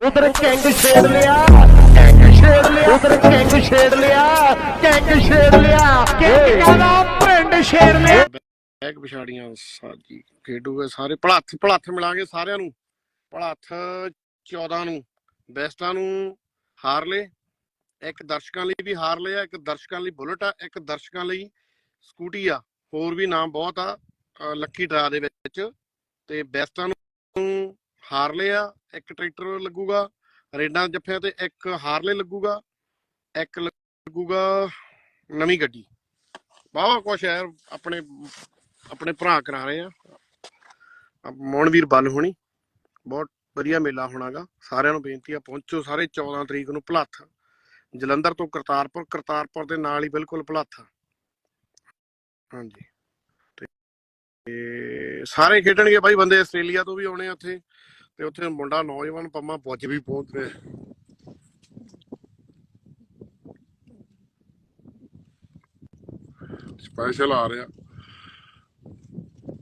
ਉਧਰ ਕੈਂਗ ਛੇੜ ਲਿਆ। ਕੈਂਗ ਛੇੜ ਲਿਆ। ਉਧਰ ਕੈਂਗ ਛੇੜ ਲਿਆ। ਕੈਂਗ ਛੇੜ ਲਿਆ। ਕੈਂਗ ਕਹਿੰਦਾ ਪਿੰਡ ਛੇੜ ਲਿਆ। ਬੈਗ ਵਿਛਾੜੀਆਂ ਸਾਜੀ ਖੇਡੂਗੇ ਸਾਰੇ। ਭਲੱਥ ਭਲੱਥ ਮਿਲਾਂਗੇ ਸਾਰਿਆਂ ਨੂੰ। ਭਲੱਥ 14 ਨੂੰ ਬੈਸਟਾਂ ਨੂੰ ਹਾਰਲੇ ਇੱਕ ਦਰਸ਼ਕਾਂ ਲਈ ਵੀ ਹਾਰਲੇ ਆ ਇੱਕ ਦਰਸ਼ਕਾਂ ਲਈ ਬੁਲਟ ਆ ਇੱਕ ਦਰਸ਼ਕਾਂ ਲਈ ਸਕੂਟੀ ਆ। ਹੋਰ ਵੀ ਨਾਮ ਬਹੁਤ ਆ ਲੱਕੀ ਡਰਾ ਦੇ ਵਿੱਚ। ਤੇ ਬੈਸਟਾਂ ਨੂੰ ਹਾਰਲੇ ਆ ਇੱਕ ਟਰੈਕਟਰ ਲੱਗੂਗਾ, ਰੇਡਾਂ ਜੱਫਿਆਂ ਤੇ ਇੱਕ ਹਾਰਲੇ ਲੱਗੂਗਾ, ਇੱਕ ਲੱਗੂਗਾ ਨਵੀਂ ਗੱਡੀ। ਵਾਹਵਾ ਕੁਛ ਹੈ, ਆਪਣੇ ਆਪਣੇ ਭਰਾ ਕਰਾ ਰਹੇ ਆ। ਮੋਹਨਵੀਰ ਬੱਲ ਹੋਣੀ, ਬਹੁਤ ਵਧੀਆ ਮੇਲਾ ਹੋਣਾਗਾ। ਸਾਰਿਆਂ ਨੂੰ ਬੇਨਤੀ ਆ, ਪਹੁੰਚੋ ਸਾਰੇ 14 ਤਰੀਕ ਨੂੰ ਭਲੱਥ। ਜਲੰਧਰ ਤੋਂ ਕਰਤਾਰਪੁਰ ਕਰਤਾਰਪੁਰ ਦੇ ਨਾਲ ਹੀ ਬਿਲਕੁਲ ਭਲੱਥ। ਹਾਂਜੀ। ਤੇ ਤੇ ਸਾਰੇ ਖੇਡਣਗੇ ਬਾਈ, ਬੰਦੇ ਆਸਟ੍ਰੇਲੀਆ ਤੋਂ ਵੀ ਆਉਣੇ ਆ ਉੱਥੇ। ਤੇ ਉੱਥੇ ਮੁੰਡਾ ਨੌਜਵਾਨ ਪੰਮਾ ਪੁੱਜ ਵੀ ਪਹੁੰਚ ਰਿਹਾ। ਸਪੈਸ਼ਲ ਆ ਰਿਹਾ।